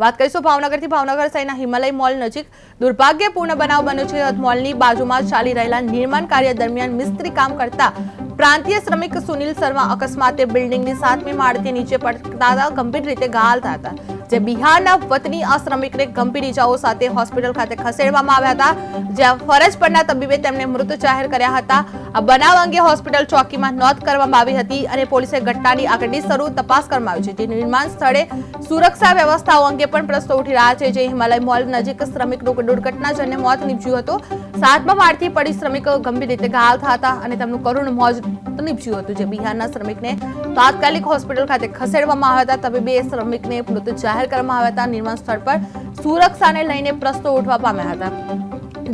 વાત કરીશું ભાવનગરથી. ભાવનગર શહેરના હિમાલય મોલ નજીક દુર્ભાગ્યપૂર્ણ બનાવ બન્યો છે. મોલની બાજુમાં ચાલી રહેલા નિર્માણ કાર્ય દરમિયાન મિસ્ત્રી કામ કરતા પ્રાંતીય શ્રમિક સુનિલ શર્મા અકસ્માતે બિલ્ડિંગની સાતમી માળથી નીચે પડતા ગંભીર રીતે ઘાયલ થયા હતા. જે બિહારના વતની આ શ્રમિકને ગંભીર ઇજાઓ સાથે હોસ્પિટલ ખાતે ખસેડવામાં આવ્યા હતા, જ્યાં ફરજ પરના તબીબે તેમને મૃત જાહેર કર્યા હતા. આ બનાવ અંગે હોસ્પિટલ ચોકીમાં નોંધ કરવામાં આવી હતી અને પોલીસે ઘટનાની આગળની શરૂ તપાસ કરવામાં આવી છે. જે નિર્માણ સ્થળે સુરક્ષા વ્યવસ્થાઓ અંગે પણ પ્રશ્નો ઉઠી રહ્યા છે. જે હિમાલય મોલ નજીક શ્રમિકનું દુર્ઘટનાજન્ય મોત નીપજ્યું હતું. સાતમા માળથી પડી શ્રમિકો ગંભીર રીતે ઘાયલ થયા હતા અને તેમનું કરુણ મોત નીપજ્યું હતું. જે બિહારના શ્રમિકને તાત્કાલિક હોસ્પિટલ ખાતે ખસેડવામાં આવ્યા હતા. તબીબે શ્રમિકને મૃત જાહેર કરવામાં આવ્યા હતા. નિર્માણ સ્થળ પર સુરક્ષાને લઈને પ્રશ્નો ઉઠવા પામ્યા હતા.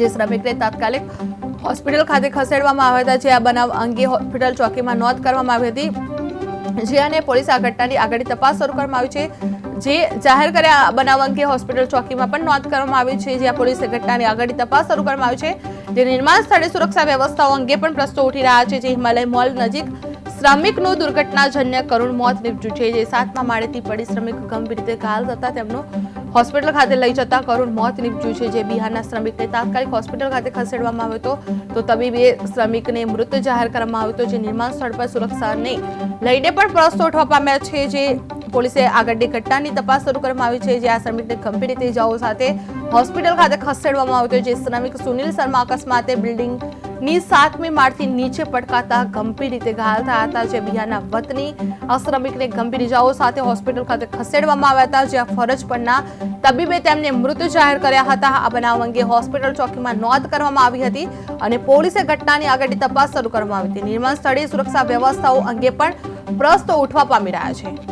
જે શ્રમિકને તાત્કાલિક હોસ્પિટલ ખાતે ખસેડવામાં આવ્યા હતા, જે આ બનાવ અંગે હોસ્પિટલ ચોકીમાં નોંધ કરવામાં આવી હતી. જે અને પોલીસ આ ઘટનાની આગળની તપાસ શરૂ કરવામાં આવી છે. જે જાહેર કર્યા બનાવ અંગે હોસ્પિટલ ચોકીમાં પણ નોંધ કરવામાં આવી છે. જ્યાં પોલીસે ઘટનાની આગળની તપાસ શરૂ કરવામાં આવી છે. જે નિર્માણ સ્થળે સુરક્ષા વ્યવસ્થાઓ અંગે પણ પ્રશ્નો ઉઠી રહ્યા છે. જે હિમાલય મોલ નજીક શ્રમિકનું દુર્ઘટનાજન્ય કરુણ મોત નીપજ્યું છે. જે સાતમા માળેથી પડી શ્રમિક ગંભીર રીતે ઘાયલ થતા તેમનું હોસ્પિટલ ખાતે લઈ જતા કરુણ મોત નીપજ્યું છે. જે બિહારના શ્રમિકને તાત્કાલિક હોસ્પિટલ ખાતે ખસેડવામાં આવ્યો હતો. તો તબીબે શ્રમિકને મૃત જાહેર કરવામાં આવ્યો હતો. જે નિર્માણ સ્થળ પર સુરક્ષાને લઈને પણ પ્રશ્નો ઉઠવા પામ્યા છે. જે પોલીસે આગળની ઘટનાની તપાસ શરૂ કરવામાં આવી છે. જે આ શ્રમિકને ગંભીર રીતે ઇજાઓ સાથે હોસ્પિટલ ખાતે ખસેડવામાં આવ્યો હતો. જે શ્રમિક સુનિલ શર્મા અકસ્માતે બિલ્ડિંગ ની સાતમી માળથી નીચે પટકાતા ગંભીર રીતે ઘાયલ થયા હતા. જે બિહારના વતની અશ્રમિકને શ્રમિકને ગંભીર ઇજાઓ સાથે હોસ્પિટલ ખાતે ખસેડવામાં આવ્યા હતા. જ્યાં ફરજ પરના તબીબે તેમને મૃત જાહેર કર્યા હતા. આ બનાવ અંગે હોસ્પિટલ ચોકીમાં નોંધ કરવામાં આવી હતી અને પોલીસે ઘટનાની આગળની તપાસ શરૂ કરવામાં આવી હતી. નિર્માણ સ્થળે સુરક્ષા વ્યવસ્થાઓ અંગે પણ પ્રશ્નો ઉઠવા પામી રહ્યા છે.